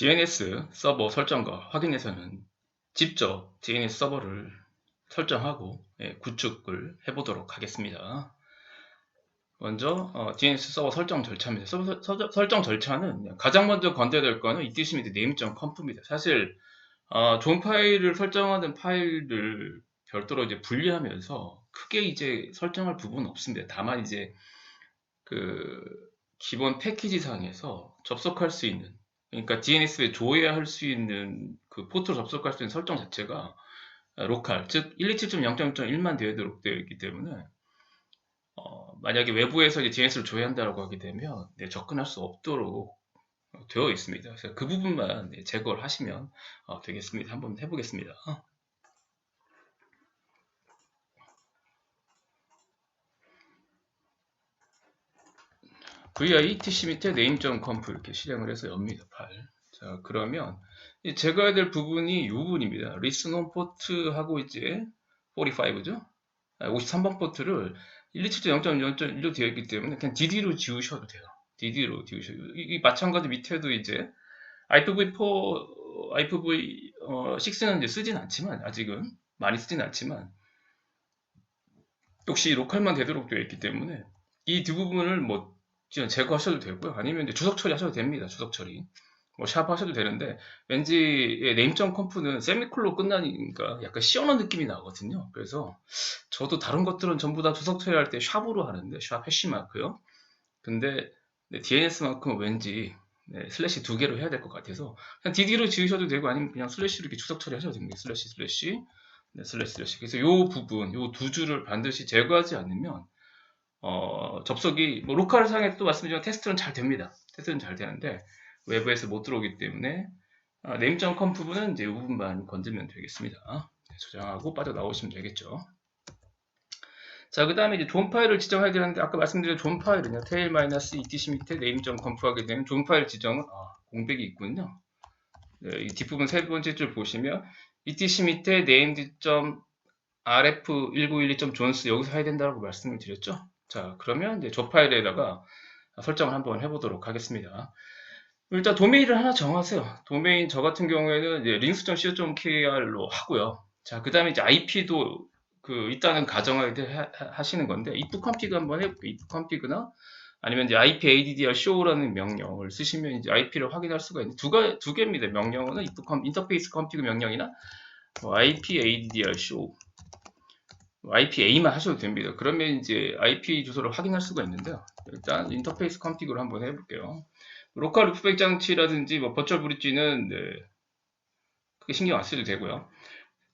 DNS 서버 설정과 확인에서는 직접 DNS 서버를 설정하고 예, 구축을 해보도록 하겠습니다. 먼저 어, DNS 서버 설정 절차입니다. 서버 서- 설정 절차는 가장 먼저 건드려야 될 거는 이 뜻이 name.conf입니다. 사실 어, 존 파일을 설정하는 파일을 별도로 이제 분리하면서 크게 이제 설정할 부분은 없습니다. 다만 이제 그 기본 패키지 상에서 접속할 수 있는 그러니까 DNS에 조회할 수 있는 그 포트로 접속할 수 있는 설정 자체가 로컬 즉 127.0.1만 되도록 되어 있기 때문에 어, 만약에 외부에서 이제 DNS를 조회한다고 하게 되면 네, 접근할 수 없도록 되어 있습니다. 그래서 그 부분만 네, 제거를 하시면 어, 되겠습니다. 한번 해보겠습니다. Vi etc 밑에 name.conf 이렇게 실행을 해서 엽니다. 파일. 자 그러면 이 제거해야 될 부분이 이 부분입니다. listen on port하고 이제 45죠? 53번 포트를 127.0.0.1로 되어 있기 때문에 그냥 dd로 지우셔도 돼요. dd로 지우셔도 이, 이 마찬가지 밑에도 이제 IPv4, IPv6는 이제 쓰진 않지만 아직은 많이 쓰진 않지만 역시 로컬만 되도록 되어 있기 때문에 이 두 부분을 뭐 제거하셔도 되고요. 아니면 이제 주석 처리하셔도 됩니다. 주석 처리. 뭐샵 하셔도 되는데 왠지 네임점 컴프는 세미콜로 끝나니까 약간 시원한 느낌이 나거든요. 그래서 저도 다른 것들은 전부 다 주석 처리할 때 샵으로 하는데 샵 해시마크요. 근데 DNS만큼은 왠지 네, 슬래시 두 개로 해야 될 것 같아서 그냥 DD로 지으셔도 되고 아니면 그냥 슬래시로 이렇게 주석 처리하셔도 됩니다. 슬래시 슬래시 네, 슬래시 슬래시 그래서 이 부분 이 두 줄을 반드시 제거하지 않으면 어, 접속이 뭐 로컬 상에도 말씀드린 테스트는 잘 됩니다. 테스트는 잘 되는데 외부에서 못 들어오기 때문에 아, name.com 부분은 이제 이 부분만 건드면 되겠습니다. 네, 저장하고 빠져나오시면 되겠죠. 자, 그 다음에 이제 존 파일을 지정해야 되는데, 아까 말씀드린 존 파일은요, tail-etc 밑에 name.conf 하게 되면 존 파일 지정은, 아, 공백이 있군요. 네, 이 뒷부분 세 번째 줄 보시면, etc 밑에 named.rf1912.jones 여기서 해야 된다고 말씀을 드렸죠. 자, 그러면 이제 조 파일에다가 설정을 한번 해보도록 하겠습니다. 일단 도메인을 하나 정하세요. 도메인 저 같은 경우에는 이제 links.co.kr로 하고요. 자, 그 다음에 이제 IP도 그 있다는 가정을 하시는 건데 if config 한번 해볼게요. if config나 아니면 이제 IP addr show라는 명령을 쓰시면 이제 IP를 확인할 수가 있는 두, 가, 두 개입니다. 명령은 if com, 인터페이스 config 명령이나 뭐 IP addr show IPA만 하셔도 됩니다. 그러면 이제 IP 주소를 확인할 수가 있는데요. 일단 인터페이스 컨피그를 한번 해볼게요. 로컬 루프백 장치라든지 뭐 버추얼 브릿지는 네, 크게 신경 안 쓰셔도 되고요.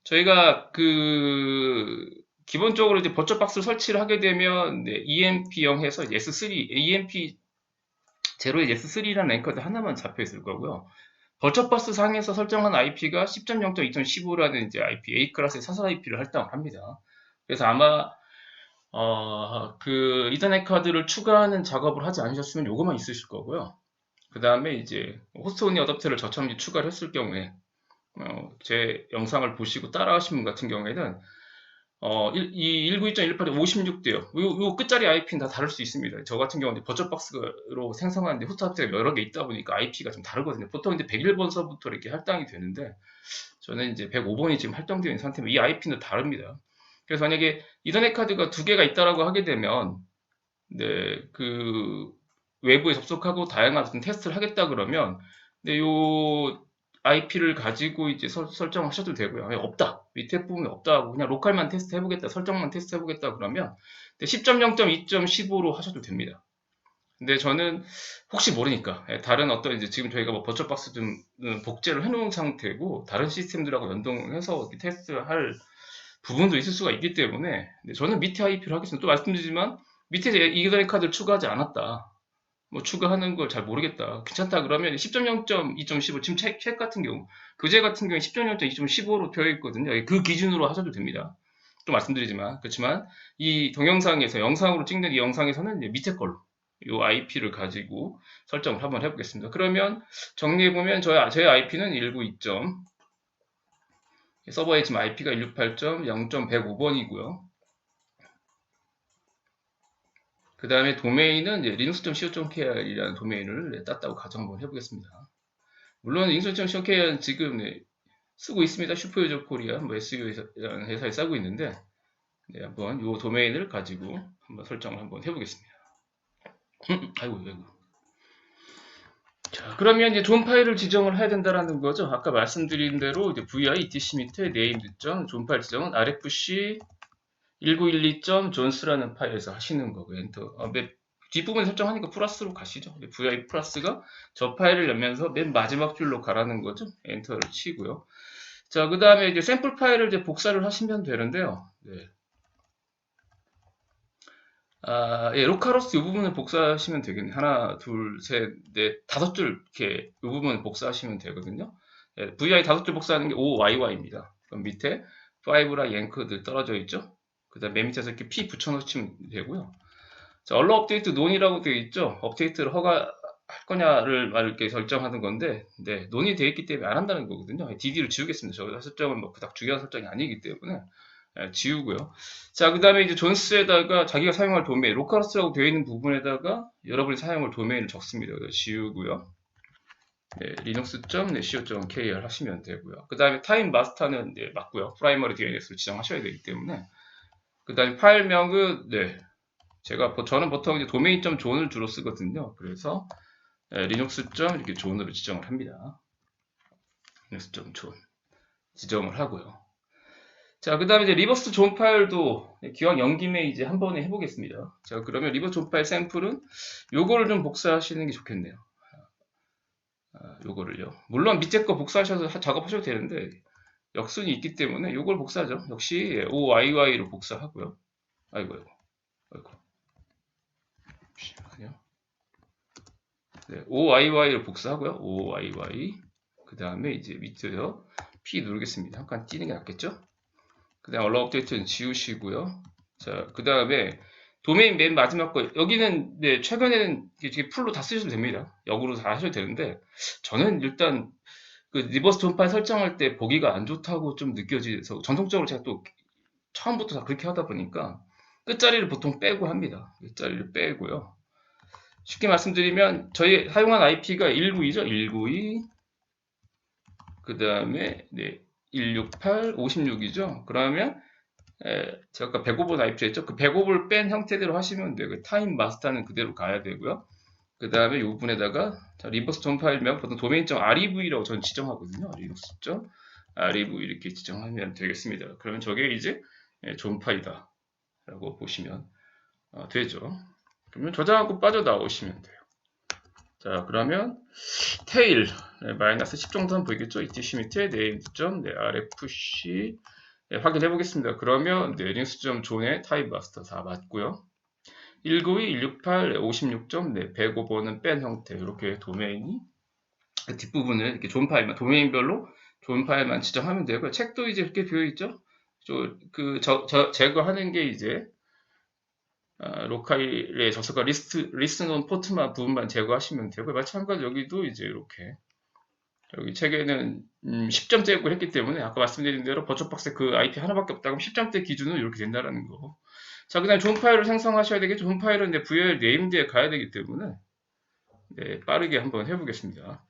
저희가 그 기본적으로 이제 버추얼 박스를 설치를 하게 되면 네, EMP0 해서 S3, EMP 0의 S3라는 앵커드 하나만 잡혀 있을 거고요. 버처 박스 상에서 설정한 IP가 10.0.2.15라는 이제 IP A 클래스의 사설 IP를 할당을 합니다. 그래서 아마 어, 그 이더넷 카드를 추가하는 작업을 하지 않으셨으면 요거만 있으실 거고요. 그 다음에 이제 호스트 온리 어댑터를 저처럼 추가를 했을 경우에 어, 제 영상을 보시고 따라 하신 분 같은 경우에는 어, 이 192.18에 56대요. 요, 요 끝자리 IP는 다 다를 수 있습니다. 저 같은 경우는 버처박스로 생성하는데 호스트 어댑터가 여러 개 있다 보니까 IP가 좀 다르거든요. 보통 이제 101번서부터 이렇게 할당이 되는데 저는 이제 105번이 지금 할당되어 있는 상태면 이 IP는 다릅니다. 그래서 만약에 이더넷 카드가 두 개가 있다라고 하게 되면 네, 그 외부에 접속하고 다양한 어떤 테스트를 하겠다 그러면 네, 요 IP를 가지고 이제 설, 정하셔도 되고요. 없다. 밑에 부분이 없다고 그냥 로컬만 테스트 해보겠다. 설정만 테스트 해보겠다 그러면 10.0.2.15로 하셔도 됩니다. 근데 저는 혹시 모르니까 예, 다른 어떤 이제 지금 저희가 뭐 버처박스 좀 음, 복제를 해놓은 상태고 다른 시스템들하고 연동해서 테스트할 부분도 있을 수가 있기 때문에 저는 밑에 IP를 하겠습니다. 또 말씀드리지만 밑에 이더넷 카드를 추가하지 않았다. 뭐 추가하는 걸 잘 모르겠다. 괜찮다 그러면 10.0.2.15 지금 책, 책 같은 경우 그제 같은 경우에 10.0.2.15로 되어 있거든요. 그 기준으로 하셔도 됩니다. 또 말씀드리지만 그렇지만 이 동영상에서 영상으로 찍는 이 영상에서는 밑에 걸로 이 IP를 가지고 설정을 한번 해보겠습니다. 그러면 정리해보면 저의, 제 IP는 192. 서버의 지금 IP가 168.0.105번이고요. 그 다음에 도메인은 linux.co.kr이라는 도메인을 땄다고 가정 한번 해보겠습니다. 물론 링스.coK는 지금 네, 쓰고 있습니다. 슈퍼유저 코리아 뭐 SU라는 회사에 쓰고 있는데 네, 한번 이 도메인을 가지고 한번 설정을 한번 해보겠습니다. 아이고 아이고. 자, 그러면 이제 존 파일을 지정을 해야 된다라는 거죠. 아까 말씀드린 대로 이제 vi etc 밑에 named 존 파일 지정은 rfc 1912.존스라는 파일에서 하시는 거고 엔터. 어, 맨 뒷부분 설정하니까 플러스로 가시죠. vi 플러스가 저 파일을 열면서 맨 마지막 줄로 가라는 거죠. 엔터를 치고요. 자, 그 다음에 이제 샘플 파일을 이제 복사를 하시면 되는데요. 네. 아, 예, 로카로스 이 부분을 복사하시면 되겠네요. 하나, 둘, 셋, 넷, 다섯 줄 이렇게 이 부분을 복사하시면 되거든요. 예, vi 다섯 줄 복사하는 게 OYY입니다. 그럼 밑에 5랑 앵커들 떨어져 있죠. 그 다음 맨 밑에서 이렇게 P 붙여놓으시면 되고요. 자, 얼러 업데이트 논이라고 되어 있죠. 업데이트를 허가할 거냐를 말 이렇게 설정하는 건데, 네, 논이 되어 있기 때문에 안 한다는 거거든요. DD를 지우겠습니다. 저 설정은 뭐 그닥 중요한 설정이 아니기 때문에 예, 지우고요. 자, 그 다음에 이제 존스에다가 자기가 사용할 도메인, 로컬러스라고 되어 있는 부분에다가 여러분이 사용할 도메인을 적습니다. 지우고요. 네, linux.co.kr 하시면 되고요. 그 다음에 타임 마스터는 네, 맞고요. 프라이머리 DNS로 지정하셔야 되기 때문에. 그 다음에 파일명은, 네, 제가, 보- 저는 보통 이제 도메인.존을 주로 쓰거든요. 그래서, 네, linux. 이렇게 존으로 지정을 합니다. linux.존 지정을 하고요. 자, 그 다음에 이제 리버스 존 파일도 기왕 연김에 이제 한 번에 해보겠습니다. 자, 그러면 리버스 존 파일 샘플은 요거를 좀 복사하시는 게 좋겠네요. 아, 요거를요. 물론 밑에 거 복사하셔서 하- 작업하셔도 되는데 역순이 있기 때문에 요걸 복사하죠. 역시 OYY로 복사하고요. 아이고, 아이고, 아이고. 잠시만요. 네, OYY로 복사하고요. OYY. 그 다음에 이제 밑에서 P 누르겠습니다. 잠깐 띄는 게 낫겠죠? 그 다음 얼러 업데이트는 지우시고요. 자, 그 다음에 도메인 맨 마지막 거 여기는 네, 최근에는 이게 풀로 다 쓰셔도 됩니다. 역으로 다 하셔도 되는데 저는 일단 그 리버스 존파일 설정할 때 보기가 안 좋다고 좀 느껴져서 전통적으로 제가 또 처음부터 다 그렇게 하다 보니까 끝자리를 보통 빼고 합니다. 끝자리를 빼고요. 쉽게 말씀드리면 저희 사용한 IP가 192죠. 192. 그 다음에 네, 168, 56이죠. 그러면 에, 제가 아까 105번 IP 했죠. 그 105를 뺀 형태대로 하시면 돼요. 그 타임 마스터는 그대로 가야 되고요. 그 다음에 이 부분에다가 자, 리버스 존 파일명 보통 도메인.rev라고 저는 지정하거든요. 리버스.rev 이렇게 지정하면 되겠습니다. 그러면 저게 이제 예, 존 파이다 라고 보시면 어, 되죠. 그러면 저장하고 빠져나오시면 돼요. 자, 그러면 테일 네, 마이너스 10 정도 하면 보이겠죠? etc 밑에 name.점 네, rfc 네, 확인해 보겠습니다. 그러면 네, 리눅스.존의 존의 타입 마스터 다 맞고요. 192, 168, 56점, 네, 105번은 뺀 형태 이렇게 도메인이 뒷부분을 이렇게 존 파일만 도메인별로 존 파일만 지정하면 되고요. 책도 이제 이렇게 되어 있죠. 그 저, 저, 제거하는 게 이제 아, 로카일의 접속과 리스트 리스트 포트만 부분만 제거하시면 되고 마찬가지로 여기도 이제 이렇게 여기 책에는 음, 10점대고 했기 때문에 아까 말씀드린 대로 버처박스에 그 IP 하나밖에 없다고 하면 10점대 기준으로 이렇게 된다는 거. 자, 그 다음 존 파일을 생성하셔야 되겠죠. 존 파일은 이제 VL 네임드에 가야 되기 때문에 네, 빠르게 한번 해보겠습니다.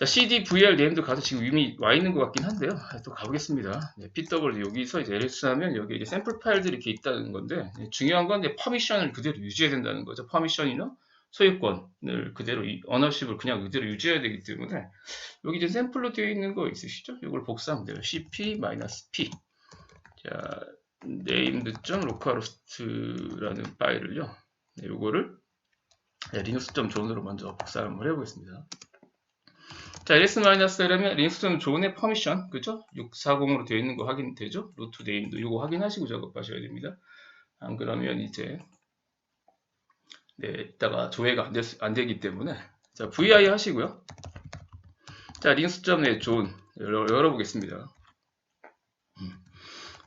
자, CD, VL 네임드 가서 지금 이미 와 있는 것 같긴 한데요. 아, 또 가보겠습니다. 네, PW 여기서 이제 ls 하면 여기 이제 샘플 파일들이 이렇게 있다는 건데 네, 중요한 건 이제 퍼미션을 그대로 유지해야 된다는 거죠. 퍼미션이나 소유권을 그대로 이 어너십을 그냥 그대로 유지해야 되기 때문에 여기 이제 샘플로 되어 있는 거 있으시죠? 이걸 복사하면 돼요. cp-p 자, named.localhost라는 파일을요. 네, 요거를 네, linux.존으로 먼저 복사를 한번 해보겠습니다. 자, ls-l면 linux.존의 퍼미션, 그죠? 640으로 되어 있는 거 확인되죠? 루트 네임도 이거 확인하시고 작업하셔야 됩니다. 안 그러면 이제 네, 이따가 조회가 안, 될 수- 안 되기 때문에 자, vi 하시고요. 자, linux.net 존 열어, 열어보겠습니다.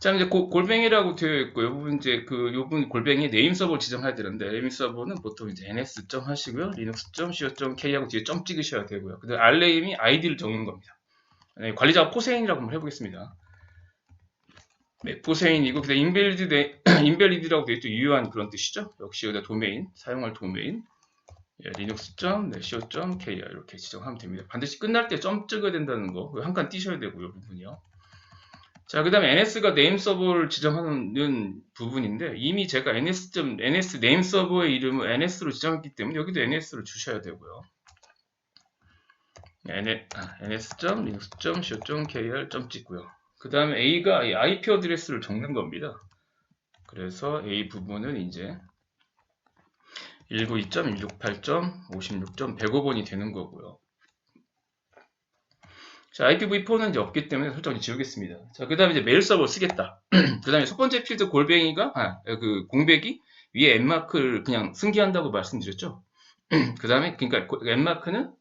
음. 자, 이제 고- 골뱅이라고 되어 있고, 요 부분 이제 그, 요 부분 골뱅이 네임 서버를 지정해야 되는데, 네임 서버는 보통 이제 ns. 점 하시고요. linux.co.k 하고 뒤에 점 찍으셔야 되고요. 그 다음 rname이 id를 적는 겁니다. 네, 관리자가 포세인이라고 한번 해보겠습니다. 네, 포세인이고, 그 다음 인벨리드, 네, 인벨리드라고 되어 있죠. 유효한 그런 뜻이죠. 역시 여기다 도메인, 사용할 도메인. 예, linux.co.kr 이렇게 지정하면 됩니다. 반드시 끝날 때 점 찍어야 된다는 거, 한 칸 띄셔야 되고요, 부분이요. 자, 그 다음에 NS가 네임 서버를 지정하는 부분인데 이미 제가 ns. ns 네임 서버의 이름을 NS로 지정했기 때문에 여기도 NS를 주셔야 되고요. ns.linux.co.kr 점 찍고요. 그 다음에 A가 IP 어드레스를 적는 겁니다. 그래서 A 부분은 이제 192.168.56.105번이 되는 거고요. 자, IPv4는 이제 없기 때문에 설정을 지우겠습니다. 자, 그 다음에 이제 메일 서버 쓰겠다. 그 다음에 첫 번째 필드 골뱅이가, 아, 그 공백이 위에 엠마크를 그냥 승기한다고 말씀드렸죠. 그 다음에, 그러니까 엠마크는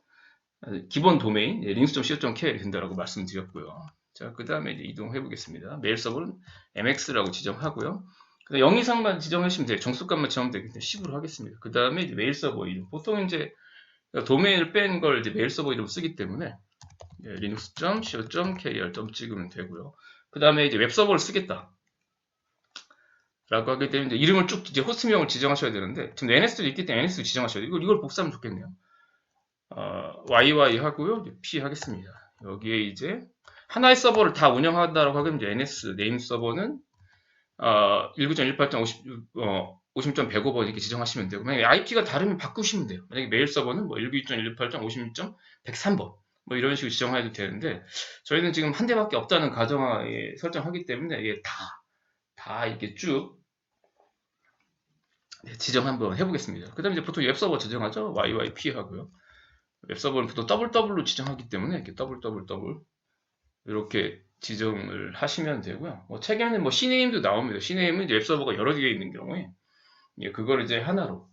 기본 도메인, linux.co.kr이 된다고 말씀드렸고요. 자, 그 다음에 이제 이동해 보겠습니다. 메일 서버는 mx라고 지정하고요. 0 이상만 지정하시면 돼요. 정수값만 지정하면 되기 때문에 10으로 하겠습니다. 그 다음에 메일 서버 이름. 보통 이제 도메인을 뺀 걸 이제 메일 서버 이름 쓰기 때문에 예, linux.co.kr 찍으면 되고요. 그 다음에 이제 웹서버를 쓰겠다. 라고 하기 때문에 이름을 쭉 이제 호스트명을 지정하셔야 되는데 지금 NS도 있기 때문에 NS 지정하셔야 돼요. 이걸, 이걸 복사하면 좋겠네요. 어, YY 하고요. P 하겠습니다. 여기에 이제 하나의 서버를 다 운영한다라고 하면 이제 NS 네임 서버는 어, 19.18.50, 어, 50.105번 이렇게 지정하시면 되고 만약에 IP가 다르면 바꾸시면 돼요. 만약에 메일 서버는 뭐 19.118.56.103번 뭐 이런 식으로 지정해도 되는데 저희는 지금 한 대밖에 없다는 가정하에 설정하기 때문에 이게 다, 다 이렇게 쭉 네, 지정 한번 해보겠습니다. 그 다음에 이제 보통 웹서버 지정하죠. YYP 하고요. 웹서버는 보통 WW로 지정하기 때문에 이렇게 WWW 이렇게 지정을 하시면 되고요. 뭐 책에는 뭐 C네임도 나옵니다. C네임은 웹서버가 여러 개 있는 경우에 예, 그걸 이제 하나로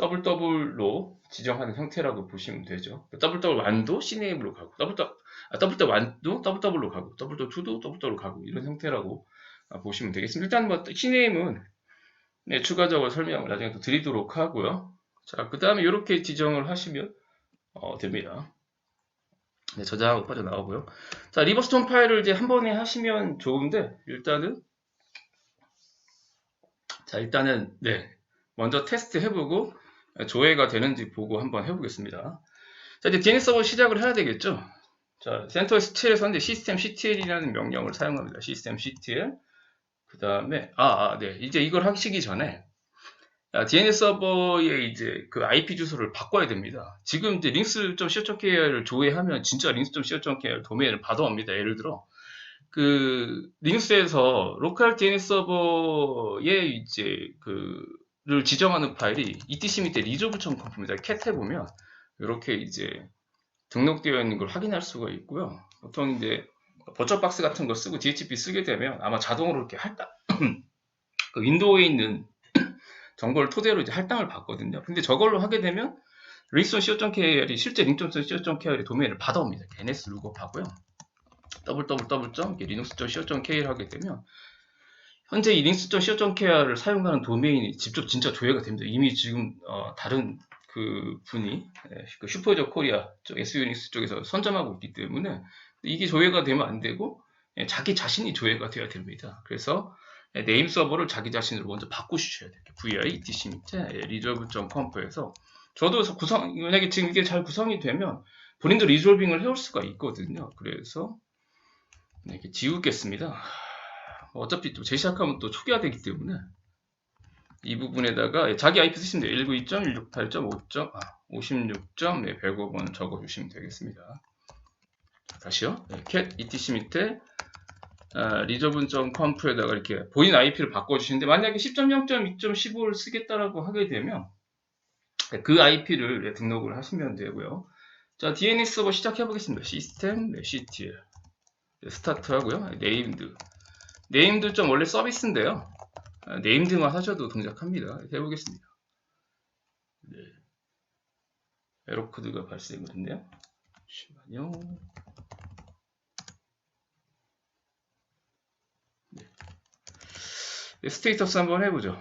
WW로 지정하는 형태라고 보시면 되죠. WW1도 C네임으로 가고, WW, 아, WW1도 WW로 가고, WW2도 WW로 가고, 이런 형태라고 아, 보시면 되겠습니다. 일단 뭐 C네임은 네, 추가적으로 설명을 나중에 또 드리도록 하고요. 자, 그 다음에 이렇게 지정을 하시면 어, 됩니다. 네, 저장하고 빠져나오고요. 자, 리버스톤 파일을 이제 한 번에 하시면 좋은데, 일단은, 자, 일단은, 네, 먼저 테스트 해보고, 조회가 되는지 보고 한번 해보겠습니다. 자, 이제 DNS 서버 시작을 해야 되겠죠? 자, 센터 S7에서 이제 시스템 CTL이라는 명령을 사용합니다. 시스템 CTL. 그 다음에, 아, 아, 네. 이제 이걸 하시기 전에, DNS 서버의 이제 그 IP 주소를 바꿔야 됩니다. 지금 이제 linux.co.kr을 조회하면 진짜 linux.co.kr 도메인을 받아옵니다. 예를 들어 그 리눅스에서 로컬 DNS 서버에 이제 그 를 지정하는 파일이 etc 밑에 resolve.conf입니다. 캣 해 보면 이렇게 이제 등록되어 있는 걸 확인할 수가 있고요. 보통 이제 버처박스 같은 거 쓰고 DHCP 쓰게 되면 아마 자동으로 이렇게 할까 그 윈도우에 있는 정보를 토대로 이제 할당을 받거든요. 근데 저걸로 하게 되면 링스톤.co.kr이 실제 링스톤.co.kr의 도메인을 받아옵니다. ns 룩업 하고요. www.linux.co.kr 하게 되면 현재 이 linux.co.kr을 사용하는 도메인이 직접 진짜 조회가 됩니다. 이미 지금 어, 다른 그 분이 예, 그 슈퍼저 코리아 쪽 SU닉스 쪽에서 선점하고 있기 때문에 이게 조회가 되면 안 되고 예, 자기 자신이 조회가 되어야 됩니다. 그래서 네, 네임 서버를 자기 자신으로 먼저 바꾸셔야 돼요. vi etc 밑에 resolve.comp에서 저도 구성 만약에 지금 이게 잘 구성이 되면 본인도 리졸빙을 해올 수가 있거든요. 그래서 네, 이렇게 지우겠습니다. 어차피 또 재시작하면 또 초기화되기 때문에 이 부분에다가 자기 IP 쓰시면 돼요. 192.168.5. 아, 56.105번 적어주시면 되겠습니다. 다시요. 네, cat etc 밑에 아, 리저분.conf에다가 이렇게 본인 IP를 바꿔주시는데 만약에 10.0.2.15를 쓰겠다라고 하게 되면 그 IP를 등록을 하시면 되고요. 자, DNS 서버 시작해 보겠습니다. 시스템, 네, CTL. 스타트 하고요. 네임드. 네임드 좀 원래 서비스인데요. 아, 네임드만 하셔도 동작합니다. 해보겠습니다. 네. 에러 코드가 발생을 했네요. 잠시만요. 스테이터스 한번 해보죠.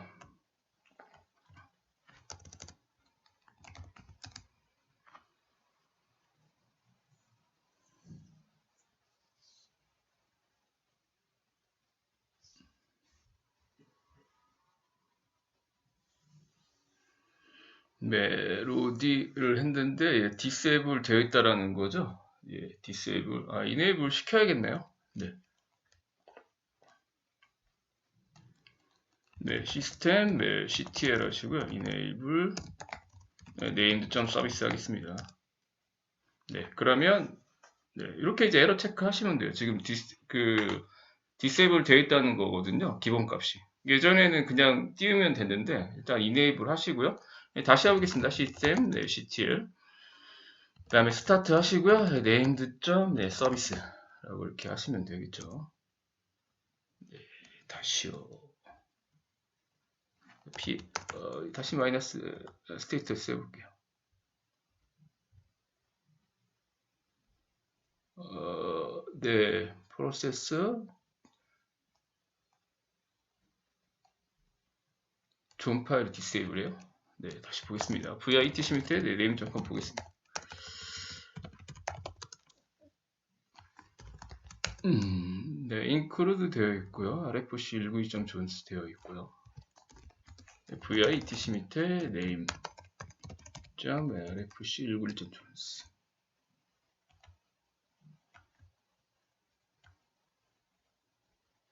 멜로디를 했는데 예, 디세이블 되어 있다라는 거죠. 예, 디세이블 아 이네이블 시켜야겠네요. 네. 네, 시스템 네, ctl 하시고요. enable 네, named 점 서비스 하겠습니다. 네, 그러면 네, 이렇게 이제 에러 체크 하시면 돼요. 지금 디스, 그 디세이블 되어 있다는 거거든요. 기본 값이. 예전에는 그냥 띄우면 됐는데 일단 enable 하시고요. 네, 다시 해보겠습니다. 시스템 네, ctl 그 다음에 스타트 하시고요. 네, named 점 네, 서비스라고 이렇게 하시면 되겠죠. 네, 다시요. 피, 어, 다시 마이너스 스테이터스 해볼게요. 어, 네, 프로세스 존 파일 디세이블이에요. 네, 다시 보겠습니다. VIT 밑에 네, 네임 잠깐 보겠습니다. 음, 네, include 되어 있고요. RFC 192.존스 되어 있고요. VITC 밑에 name 점 RFC 191.존스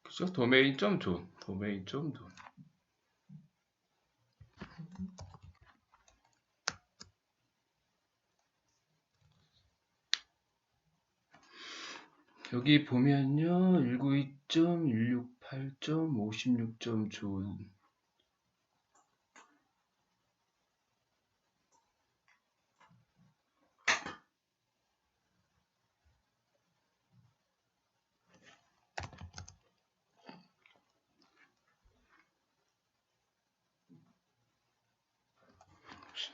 그죠? 도메인 점 존, 도메인 점 존. 여기 보면요, 192.168.56.존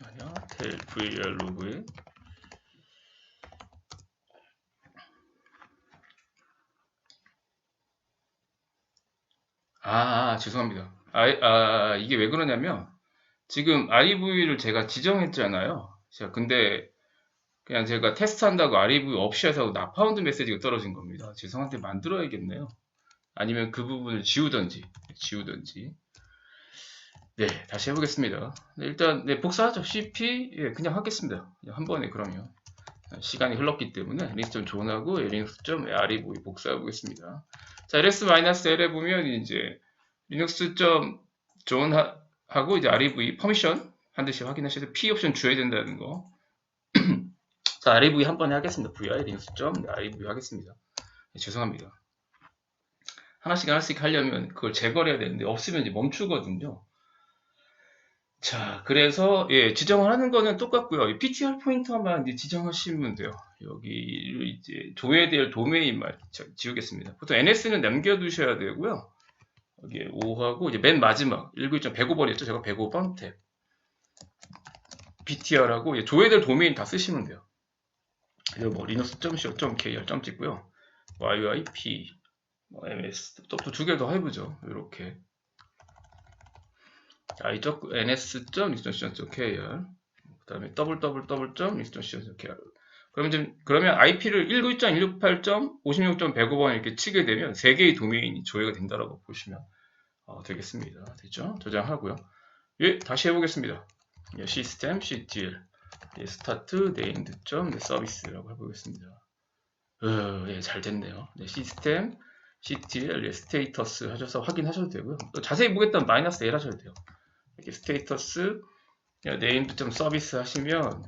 잠시만요. 텔 VL 로그에 아, 아, 죄송합니다. 아, 아, 이게 왜 그러냐면 지금 REV를 제가 지정했잖아요. 자, 근데 그냥 제가 테스트한다고 REV 없이 해서 나파운드 메시지가 떨어진 겁니다. 죄송한데 만들어야겠네요. 아니면 그 부분을 지우던지, 지우던지. 네, 다시 해보겠습니다. 네, 일단 네, 복사하죠. CP 예, 그냥 하겠습니다. 그냥 한 번에 그러면 시간이 흘렀기 때문에 리스트 존하고 리눅스.rev 복사해 보겠습니다. 자, ls-l에 보면 이제 리눅스.존 하고 이제 rev 퍼미션 반드시 확인하셔서 p 옵션 줘야 된다는 거. 자, rev 한 번에 하겠습니다. vi 리눅스.rev 하겠습니다. 네, 죄송합니다. 하나씩 하나씩 하려면 그걸 제거를 해야 되는데 없으면 이제 멈추거든요. 자, 그래서 예, 지정을 하는 거는 똑같고요. 이 PTR 포인터만 이제 지정하시면 돼요. 여기 이제 조회될 도메인만 지우겠습니다. 보통 NS는 남겨두셔야 되고요. 여기에 5하고 이제 맨 마지막 19.105번이었죠. 제가 105번 탭. PTR하고 조회될 도메인 다 쓰시면 돼요. 그리고 뭐 linux.co.kr 점 찍고요. 뭐 MS 또두 개 더 해보죠. 이렇게. 자, 이쪽 ns.instance.kr 그 다음에 www.instance.kr 그러면 좀 그러면 IP를 192.168.56.105번 이렇게 치게 되면 세 개의 도메인이 조회가 된다라고 보시면 어, 되겠습니다. 됐죠? 저장하고요. 예, 다시 해보겠습니다. 예, 시스템 ctl 예, 스타트 네임드 점 서비스라고 해보겠습니다. 어, 예, 잘 됐네요. 네, 시스템 ctl 예, 스테이터스 하셔서 확인하셔도 되고요. 또 자세히 보겠다면 마이너스 L 하셔도 돼요. 이렇게 스테이터스 네임드 점 서비스 하시면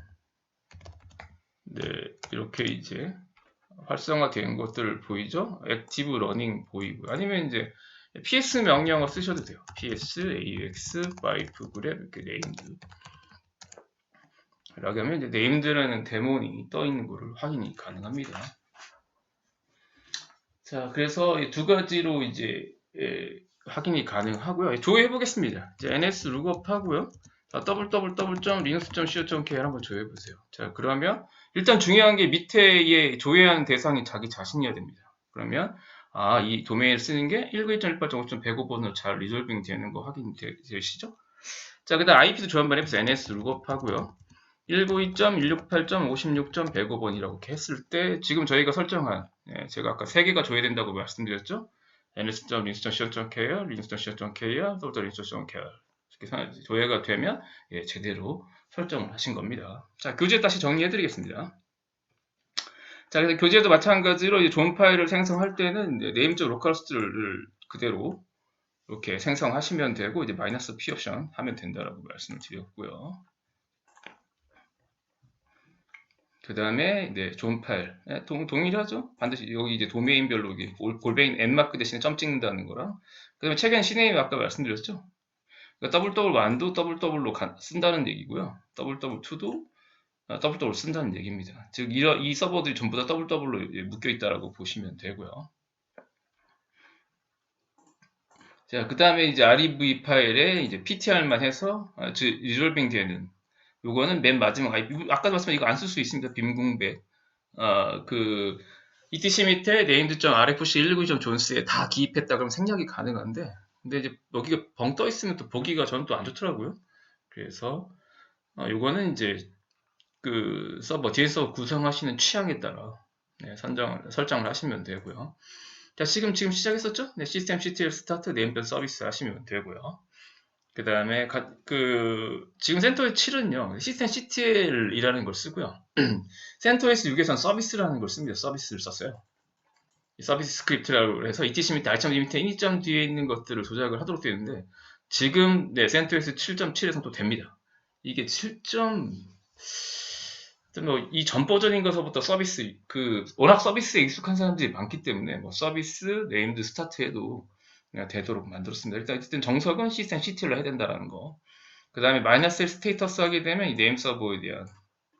네, 이렇게 이제 활성화된 것들 보이죠? 액티브 러닝 보이고 아니면 이제 ps 명령어 쓰셔도 돼요. ps aux pipe grep 이렇게 네임드 라고 하면 이제 네임드라는 데몬이 떠 있는 거를 확인이 가능합니다. 자, 그래서 이두 가지로 이제 예, 확인이 가능하고요. 조회해 보겠습니다. 이제 ns 룩업 하고요. 자, www.linux.co.kr 한번 조회해 보세요. 자, 그러면 일단 중요한 게 밑에에 조회하는 대상이 자기 자신이어야 됩니다. 그러면 아, 이 도메인을 쓰는 게 192.168.5.105번으로 잘 리졸빙 되는 거 확인되시죠? 자, 그 다음 IP도 조회 한번 해보세요. ns 룩업 하고요. 192.168.56.105번이라고 이렇게 했을 때 지금 저희가 설정한 예, 제가 아까 3개가 조회된다고 말씀드렸죠? ns.linux.co.kr, linux.co.kr, linux.co.kr 이렇게 조회가 되면 예, 제대로 설정을 하신 겁니다. 자, 교재 다시 정리해 드리겠습니다. 자, 그래서 교재도 마찬가지로 이제 존 파일을 생성할 때는 이제 네임즈 로컬호스트를 그대로 이렇게 생성하시면 되고 이제 마이너스 p 옵션 하면 된다라고 말씀을 드렸고요. 그 다음에 네, 존 파일 네, 동, 동일하죠? 반드시 여기 이제 도메인별로 골뱅이 n마크 대신에 점 찍는다는 거랑 그 다음에 최근 시네임 아까 말씀드렸죠? 그러니까 더블 더블 1도 더블 더블로 쓴다는 얘기고요. 더블 더블 2도 더블 더블 쓴다는 얘기입니다. 즉 이러, 이 서버들이 전부 다 더블 더블로 묶여 있다라고 보시면 되고요. 자, 그 다음에 이제 REV 파일에 이제 PTR만 해서 아, 즉 리졸빙 되는 요거는 맨 마지막 아까 말씀드린 이거 안 쓸 수 있습니다. 빔공백 어, 그 ETC 밑에 named.rfc119.존스에 다 기입했다 그러면 생략이 가능한데 근데 이제 여기가 벙 떠 있으면 또 보기가 저는 또 안 좋더라고요. 그래서 어, 요거는 이제 그 서버 서버 구성하시는 취향에 따라 네, 선정을 설정을 하시면 되고요. 자 지금 지금 시작했었죠? 네, 시스템 CTL 스타트 네임별 서비스 하시면 되고요. 그 다음에 그 지금 센터에스 7은요 시스템 CTL이라는 걸 쓰고요. 센터에스 6에서는 서비스라는 걸 씁니다. 서비스를 썼어요. 이 서비스 스크립트라고 해서 ETC 밑에 R.D 밑에 인이점 뒤에 있는 것들을 조작을 하도록 되어 있는데 지금 네 센터에스 7.7에서는 또 됩니다. 이게 7. 뭐이 전 버전인 것서부터 서비스 그 워낙 서비스에 익숙한 사람들이 많기 때문에 뭐 서비스 네임드 스타트해도 그냥 되도록 만들었습니다. 일단 어쨌든 정석은 시스템 CTL로 해야 된다라는 거. 그 다음에 마이너스 스테이터스 하게 되면 이 네임 서버에 대한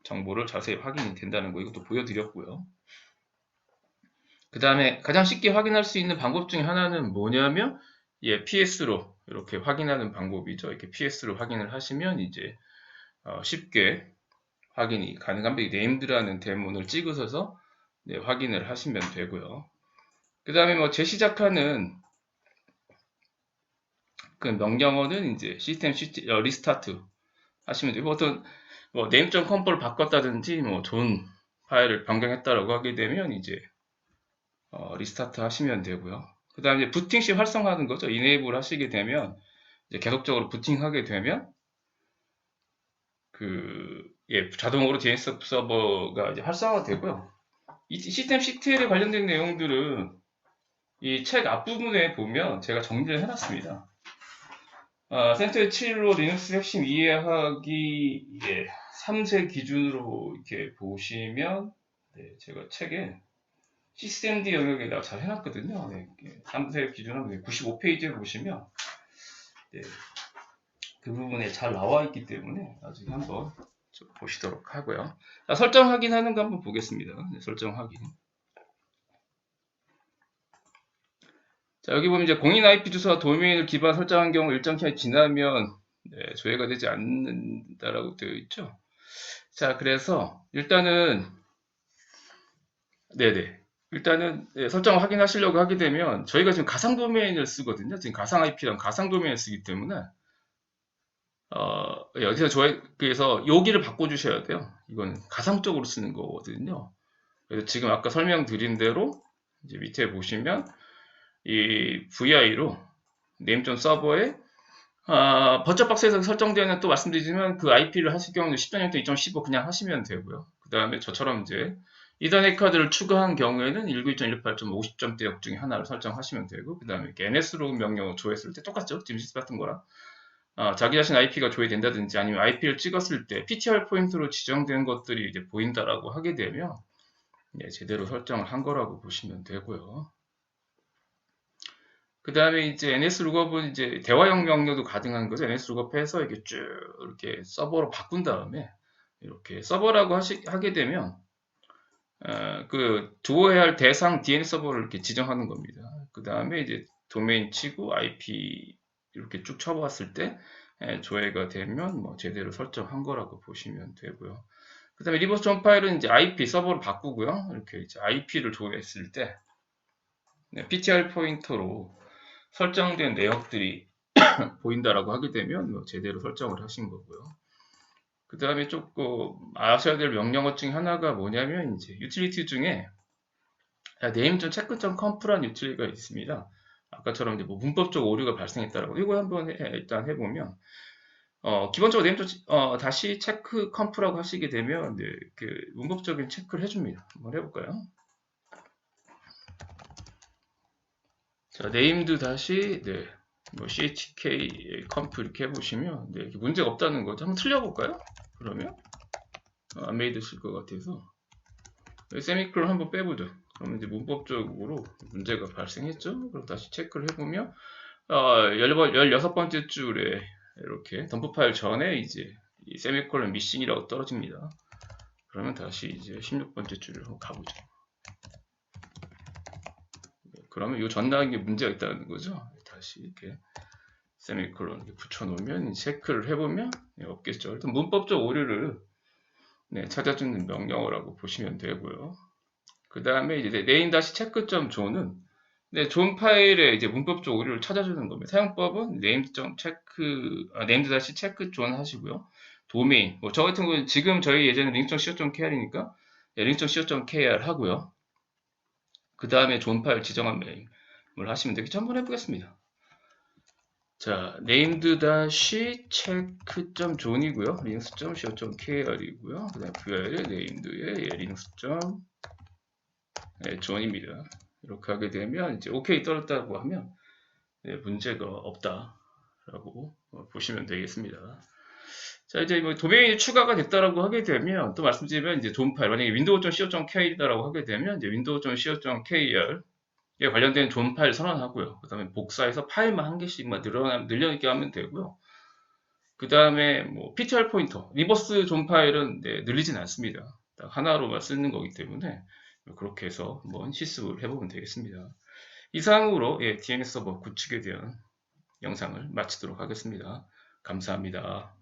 정보를 자세히 확인이 된다는 거 이것도 보여드렸고요. 그 다음에 가장 쉽게 확인할 수 있는 방법 중에 하나는 뭐냐면 예, PS로 이렇게 확인하는 방법이죠. 이렇게 PS로 확인을 하시면 이제 어, 쉽게 확인이 가능합니다. 네임드라는 대문을 찍으셔서 네, 확인을 하시면 되고요. 그 다음에 뭐 재시작하는 그 명령어는 이제 시스템 시티, 어, 리스타트 하시면 되고 어떤 뭐 name.com포를 바꿨다든지 뭐 존 파일을 변경했다라고 하게 되면 이제 어, 리스타트 하시면 되고요. 그 다음에 부팅 시 활성화하는 거죠. 이네이블 하시게 되면 계속적으로 부팅하게 되면 그 예, 자동으로 DNS 서버가 이제 활성화되고요. 이 시스템 CTL에 관련된 내용들은 이 책 앞부분에 보면 제가 정리를 해놨습니다. 아, 센터의 7로 리눅스 핵심 이해하기 예, 3세 기준으로 이렇게 보시면 네, 제가 책에 시스템D 영역에다가 잘 해놨거든요. 네, 3세 기준은 95페이지에 보시면 네, 그 부분에 잘 나와 있기 때문에 나중에 한번 좀 보시도록 하고요. 자, 설정 확인하는 거 한번 보겠습니다. 네, 설정 확인. 자, 여기 보면 이제 공인 IP 주소와 도메인을 기반 설정한 경우 일정 기간이 지나면 네, 조회가 되지 않는다라고 되어 있죠. 자, 그래서 일단은 네네. 일단은 네, 설정을 확인하시려고 하게 되면 저희가 지금 가상 도메인을 쓰거든요. 지금 가상 IP랑 가상 도메인을 쓰기 때문에 어, 여기서 저희 그래서 여기를 바꿔 주셔야 돼요. 이건 가상적으로 쓰는 거거든요. 그래서 지금 아까 설명드린 대로 이제 밑에 보시면 이 VI로 네임존 서버에 아, 버처 박스에서 설정되는 또 말씀드리지만 그 IP를 하실 경우는 10.0도 2.15 그냥 하시면 되고요. 그 다음에 저처럼 이제 이더넷 카드를 추가한 경우에는 19.1.8.50점대 역 중에 하나를 설정하시면 되고 그 다음에 NS로 명령을 조회했을 때 똑같죠. 지금 시스 같은 거랑 어, 자기 자신 IP가 조회된다든지 아니면 IP를 찍었을 때 PTR 포인트로 지정된 것들이 이제 보인다라고 하게 되면 예, 제대로 설정을 한 거라고 보시면 되고요. 그 다음에 이제 NS 룩업은 이제 대화형 명령도 가능한 거죠. NS 룩업해서 이렇게 쭉 이렇게 서버로 바꾼 다음에 이렇게 서버라고 하시, 하게 되면 어, 그 주어야 할 대상 DNS 서버를 이렇게 지정하는 겁니다. 그 다음에 이제 도메인 치고 IP 이렇게 쭉 쳐봤을 때 예, 조회가 되면 뭐 제대로 설정한 거라고 보시면 되고요. 그 다음에 리버스 점 파일은 이제 IP 서버를 바꾸고요. 이렇게 이제 IP를 조회했을 때 네, PTR 포인터로 설정된 내역들이 보인다라고 하게 되면 뭐 제대로 설정을 하신 거고요. 그 다음에 조금 아셔야 될 명령어 중에 하나가 뭐냐면 이제 유틸리티 중에 name.check.comp라는 유틸리가 있습니다. 아까처럼 이제 뭐 문법적 오류가 발생했다라고 이거 한번 해, 일단 해보면 어, 기본적으로 네임도 어, 다시 체크 컴프라고 하시게 되면 네, 그 문법적인 체크를 해줍니다. 한번 해볼까요? 자, 네임드 다시 네, 뭐 chk 컴프 이렇게 해보시면 네, 문제가 없다는 거죠. 한번 틀려볼까요? 그러면 어, 안 메이드실 것 같아서 세미콜론 한번 빼보죠. 그러면 이제 문법적으로 문제가 발생했죠. 그럼 다시 체크를 해보면 어, 16번째 줄에 이렇게 덤프 파일 전에 이제 이 세미콜론 미싱이라고 떨어집니다. 그러면 다시 이제 16번째 줄을 한번 가보죠. 그러면 이 전 단계에 문제가 있다는 거죠. 다시 이렇게 세미콜론 붙여놓으면 체크를 해보면 네, 없겠죠. 일단 문법적 오류를 네, 찾아주는 명령어라고 보시면 되고요. 그 다음에 이제 네임 다시 체크점 존은 네, 존 파일의 이제 문법적 오류를 찾아주는 겁니다. 사용법은 네임점 체크, 아, 네임드 다시 체크 존 하시고요. 도메인, 뭐 저 같은 경우는 지금 저희 예전에 링.co.kr이니까 네, 링.co.kr 하고요. 그 다음에 존 파일 지정한 메임을 하시면 되겠죠. 한번 해보겠습니다. 자, named 다시 체크.존이고요. 점 linux.co.kr이고요. 그 다음에 VR의 named의 예, linux.존입니다. 이렇게 하게 되면 이제 OK 떨었다고 하면 네, 문제가 없다라고 보시면 되겠습니다. 자 이제 뭐 도메인이 추가가 됐다라고 하게 되면 또 말씀드리면 이제 존 파일 만약에 windows.co.kr이다라고 하게 되면 이제 windows.co.kr 에 관련된 존 파일 선언하고요. 그 다음에 복사해서 파일만 한 개씩만 늘어나, 늘려있게 하면 되고요. 그 다음에 뭐 PTR 포인터, 리버스 존 파일은 네, 늘리진 않습니다. 딱 하나로만 쓰는 거기 때문에 그렇게 해서 한번 시습을 해보면 되겠습니다. 이상으로 예, DNS 서버 구축에 대한 영상을 마치도록 하겠습니다. 감사합니다.